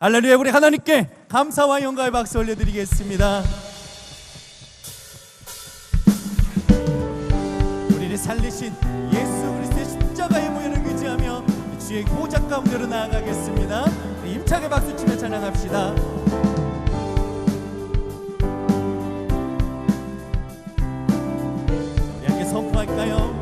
할렐루야 우리 하나님께 감사와 영광의 박수 올려드리겠습니다. 우리를 살리신 예수 그리스도의 십자가의 모여를 의지하며 주의 고작 가운데로 나아가겠습니다. 힘차게 박수 치며 찬양합시다. 우리 함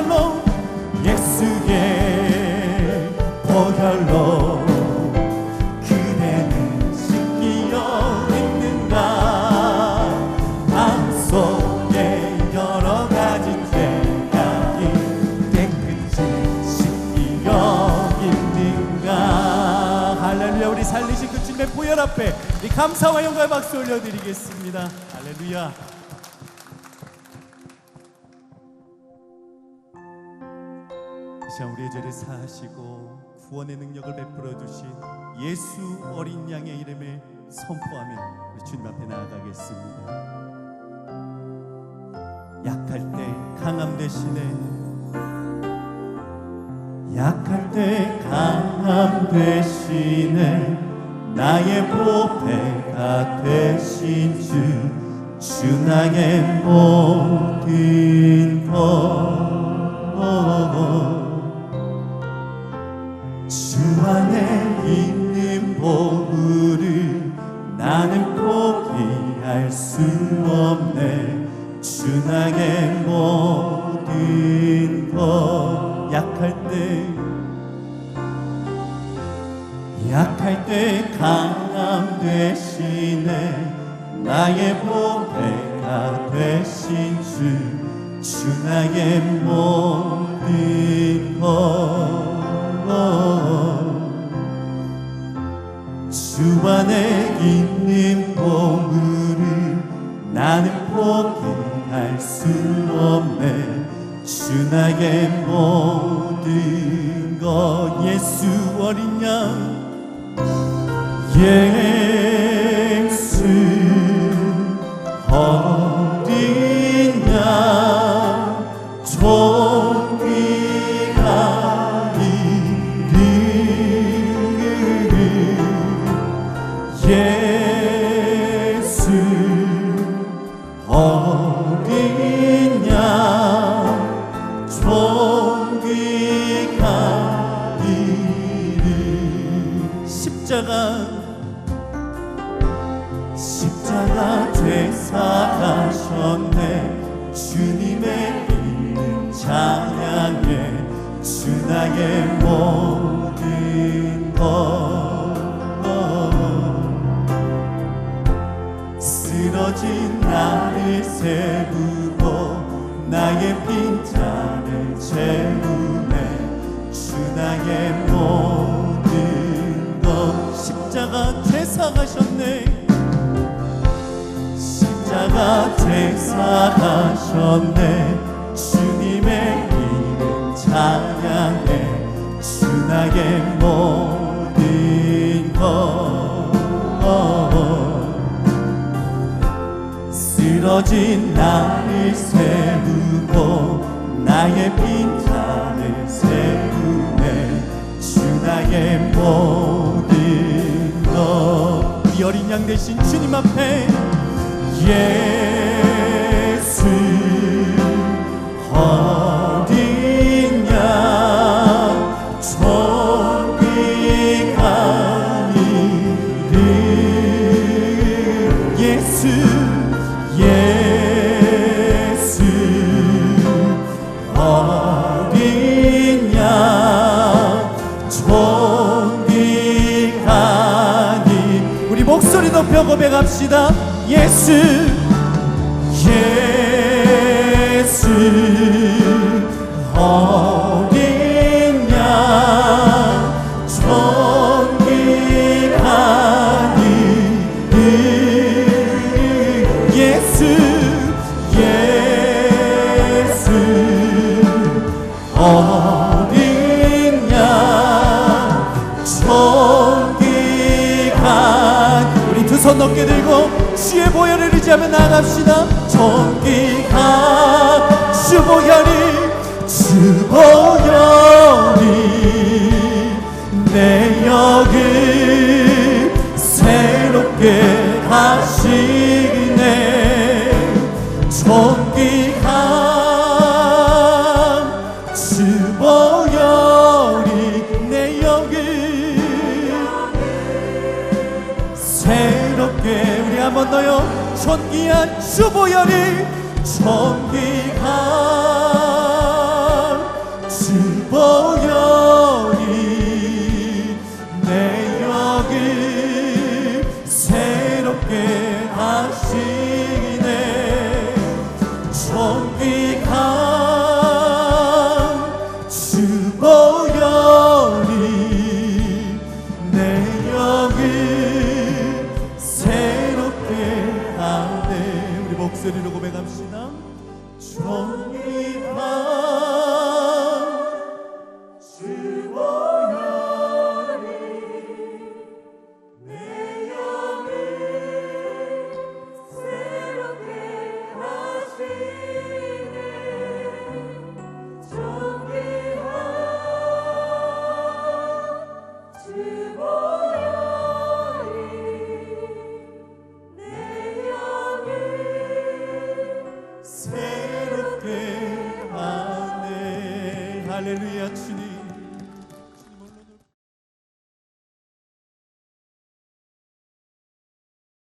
보혈로 예수의 보혈로 그대는 씻기어 있는가? 마음속에 여러 가지 죄악이 깨끗이 씻기어 있는가? 할렐루야 우리 살리신 그 주님의 보혈 앞에 이 감사와 영광의 박수 올려드리겠습니다. 할렐루야 시간 우리의 죄를 사하시고 구원의 능력을 베풀어 주신 예수 어린 양의 이름을 선포하며 우리 주님 앞에 나아가겠습니다. 약할 때 강함 되시네. 약할 때 강함 되시네. 나의 보배가 되신 주 주 나의 모든 것 약할 때 강함 되시네 나의 보배가 되신 주 주 나의 모든 것주 안에 있는 보물을 나는 포기할 수 없네. 주 나의 모든 것 예수 어린 양 예 나의 모든 것 쓰러진 나를 세우고 나의 빈잔을 채우네. 주 나의 모든 것. 십자가 되사가셨네. 십자가 대사하셨네 주 나의 모든 것 쓰러진 나를 세우고 나의 빈잔을 세우네. 주 나의 모든 것 우리 어린 양 대신 주님 앞에 예 고백합시다. 예수 예수. 예수 어린 양 우리 두손 높게 들고 주의 보혈을 의지하며 나갑시다. 존귀한 주 보혈이 주 보혈이 내 영을 새롭게 하시네 한번 더요 존귀한 주 보혈이 존귀한